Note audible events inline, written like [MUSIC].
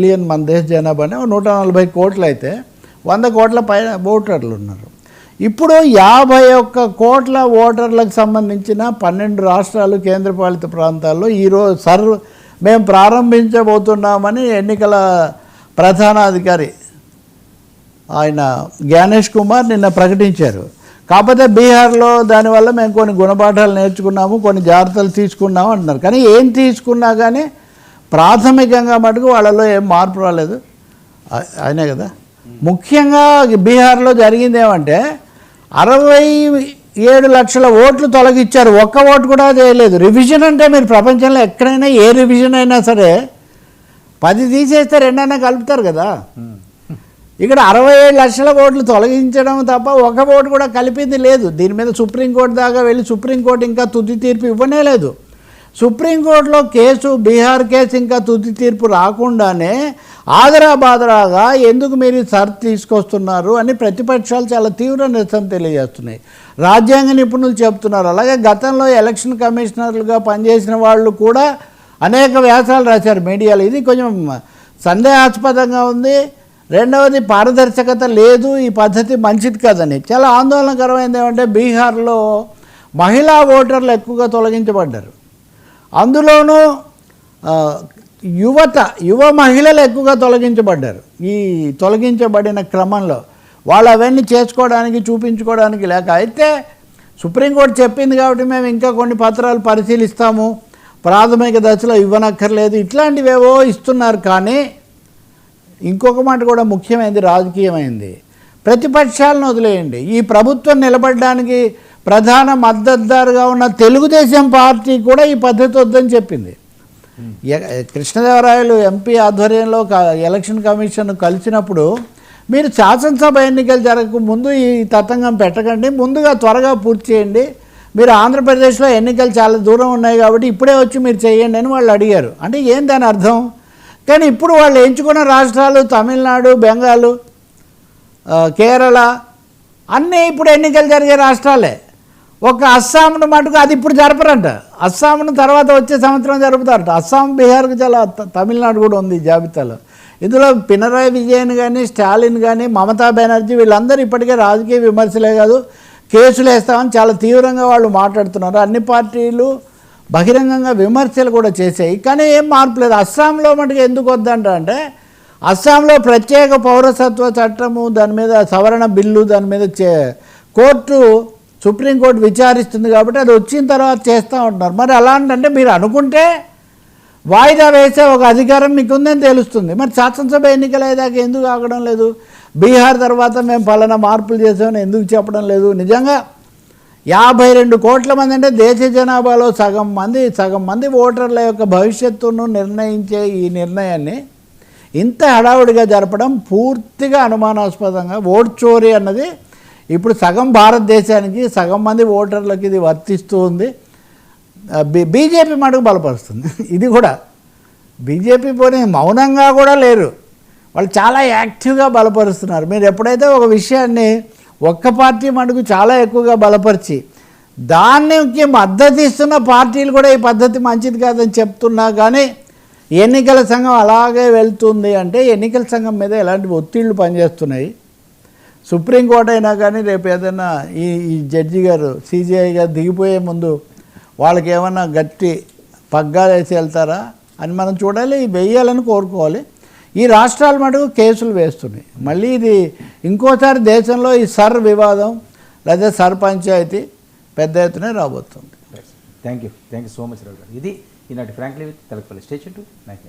Million మన దేశ జనాభానే నూట నలభై కోట్లు అయితే వంద కోట్ల పైన ఓటర్లు ఉన్నారు. ఇప్పుడు యాభై ఒక్క కోట్ల ఓటర్లకు సంబంధించిన పన్నెండు రాష్ట్రాలు కేంద్రపాలిత ప్రాంతాల్లో ఈరోజు సర్ మేము ప్రారంభించబోతున్నామని ఎన్నికల ప్రధానాధికారి ఆయన జ్ఞానేష్ కుమార్ నిన్న ప్రకటించారు. కాకపోతే బీహార్లో దానివల్ల మేము కొన్ని గుణపాఠాలు నేర్చుకున్నాము కొన్ని జాగ్రత్తలు తీసుకున్నాము అంటున్నారు. కానీ ఏం తీసుకున్నా కానీ ప్రాథమికంగా మటుకు వాళ్ళలో ఏం మార్పు రాలేదు. అయినా కదా. ముఖ్యంగా బీహార్లో జరిగింది ఏమంటే అరవై ఏడు లక్షల ఓట్లు తొలగించారు ఒక్క ఓటు కూడా చేయలేదు. రివిజన్ అంటే మీరు ప్రపంచంలో ఎక్కడైనా ఏ రివిజన్ అయినా సరే పది తీసేస్తే రెండైనా కలుపుతారు కదా. ఇక్కడ అరవై ఏడు లక్షల ఓట్లు తొలగించడం తప్ప ఒక ఓటు కూడా కలిపింది లేదు. దీని మీద సుప్రీంకోర్టు దాకా వెళ్ళి సుప్రీంకోర్టు ఇంకా తుది తీర్పు ఇవ్వనే లేదు. సుప్రీంకోర్టులో కేసు బీహార్ కేసు ఇంకా తుది తీర్పు రాకుండానే ఆదరా బాదరాగా ఎందుకు మీరు సర్ తీసుకొస్తున్నారు అని ప్రతిపక్షాలు చాలా తీవ్ర నిరసన తెలియజేస్తున్నాయి. రాజ్యాంగ నిపుణులు చెప్తున్నారు అలాగే గతంలో ఎలక్షన్ కమిషనర్లుగా పనిచేసిన వాళ్ళు కూడా అనేక వ్యాసాలు రాశారు మీడియాలో. ఇది కొంచెం సందేహాస్పదంగా ఉంది. రెండవది పారదర్శకత లేదు. ఈ పద్ధతి మంచిది కాదని. చాలా ఆందోళనకరమైనది ఏమంటే బీహార్లో మహిళా ఓటర్లు ఎక్కువగా తొలగించబడ్డారు. అందులోనూ యువత యువ మహిళలు ఎక్కువగా తొలగించబడ్డారు. ఈ తొలగించబడిన క్రమంలో వాళ్ళు అవన్నీ చేసుకోవడానికి చూపించుకోవడానికి లేక అయితే సుప్రీంకోర్టు చెప్పింది కాబట్టి మేము ఇంకా కొన్ని పత్రాలు పరిశీలిస్తాము. ప్రాథమిక దశలో ఇవ్వనక్కర్లేదు. ఇట్లాంటివేవో ఇస్తున్నారు కానీ ఇంకొక మాట కూడా ముఖ్యమైనది రాజకీయమైంది. ప్రతిపక్షాలను వదిలేయండి. ఈ ప్రభుత్వం నిలబడడానికి ప్రధాన మద్దతుదారుగా ఉన్న తెలుగుదేశం పార్టీ కూడా ఈ పద్ధతి వద్దని చెప్పింది. ఎ- కృష్ణదేవరాయలు ఎంపీ ఆధ్వర్యంలో ఎలక్షన్ కమిషన్ కలిసినప్పుడు మీరు శాసనసభ ఎన్నికలు జరగక ముందు ఈ తతంగం పెట్టకండి ముందుగా త్వరగా పూర్తి చేయండి. మీరు ఆంధ్రప్రదేశ్లో ఎన్నికలు చాలా దూరం ఉన్నాయి కాబట్టి ఇప్పుడే వచ్చి మీరు చేయండి అని వాళ్ళు అడిగారు. అంటే ఏం దాని అర్థం? కానీ ఇప్పుడు వాళ్ళు ఎంచుకున్న రాష్ట్రాలు తమిళనాడు బెంగాలు కేరళ అన్నీ ఇప్పుడు ఎన్నికలు జరిగే రాష్ట్రాలే. ఒక అస్సాంను మటుకు అది ఇప్పుడు జరపరంట. అస్సాంను తర్వాత వచ్చే సంవత్సరం జరుపుతారట. అస్సాం బీహార్కు చాలా తమిళనాడు కూడా ఉంది జాబితాలో. ఇందులో పినరాయి విజయన్ కానీ స్టాలిన్ కానీ మమతా బెనర్జీ వీళ్ళందరూ ఇప్పటికే రాజకీయ విమర్శలే కాదు కేసులు వేస్తామని చాలా తీవ్రంగా వాళ్ళు మాట్లాడుతున్నారు. అన్ని పార్టీలు బహిరంగంగా విమర్శలు కూడా చేశాయి. కానీ ఏం మార్పు లేదు. అస్సాంలో మటుకు ఎందుకు వద్దంట అంటే అస్సాంలో ప్రత్యేక పౌరసత్వ చట్టము దాని మీద సవరణ బిల్లు దాని మీద చే కోర్టు సుప్రీంకోర్టు విచారిస్తుంది కాబట్టి అది వచ్చిన తర్వాత చేస్తూ ఉంటున్నారు మరి అలాంటంటే మీరు అనుకుంటే వాయిదా వేసే ఒక అధికారం మీకు ఉందని తెలుస్తుంది. మరి శాసనసభ ఎన్నికలు అయ్యేదాకా ఎందుకు ఆగడం లేదు? బీహార్ తర్వాత మేము పలానా మార్పులు చేసామని ఎందుకు చెప్పడం లేదు? నిజంగా యాభై రెండు కోట్ల మంది అంటే దేశ జనాభాలో సగం మంది సగం మంది ఓటర్ల యొక్క భవిష్యత్తును నిర్ణయించే ఈ నిర్ణయాన్ని ఇంత హడావుడిగా జరపడం పూర్తిగా అనుమానాస్పదంగా ఓట్ చోరీ అన్నది ఇప్పుడు సగం భారతదేశానికి సగం మంది ఓటర్లకు ఇది వర్తిస్తూ ఉంది బీ- బీజేపీ మటుకు బలపరుస్తుంది. [LAUGHS] ఇది కూడా. బీజేపీ పోనీ మౌనంగా కూడా లేరు. వాళ్ళు చాలా యాక్టివ్గా బలపరుస్తున్నారు. మీరు ఎప్పుడైతే ఒక విషయాన్ని ఒక్క పార్టీ మటుకు చాలా ఎక్కువగా బలపరిచి దానికి మద్దతు ఇస్తున్న పార్టీలు కూడా ఈ పద్ధతి మంచిది కాదని చెప్తున్నా కానీ ఎన్నికల సంఘం అలాగే వెళ్తుంది అంటే ఎన్నికల సంఘం మీద ఎలాంటి ఒత్తిళ్ళు పనిచేస్తున్నాయి? సుప్రీంకోర్టు అయినా కానీ రేపు ఏదైనా ఈ ఈ జడ్జి గారు సీజీఐ గారు దిగిపోయే ముందు వాళ్ళకి ఏమన్నా గట్టి పగ్గాలు వేసి వెళ్తారా అని మనం చూడాలి వేయాలని కోరుకోవాలి. ఈ రాష్ట్రాలు మటుకు కేసులు వేస్తున్నాయి. మళ్ళీ ఇది ఇంకోసారి దేశంలో ఈ సర్ వివాదం లేదా సర్ పంచాయతీ పెద్ద ఎత్తున రాబోతుంది. Thank you thank you so much Rao garu. ఇది ఈనాటి frankly with Telakapalli. Station to nine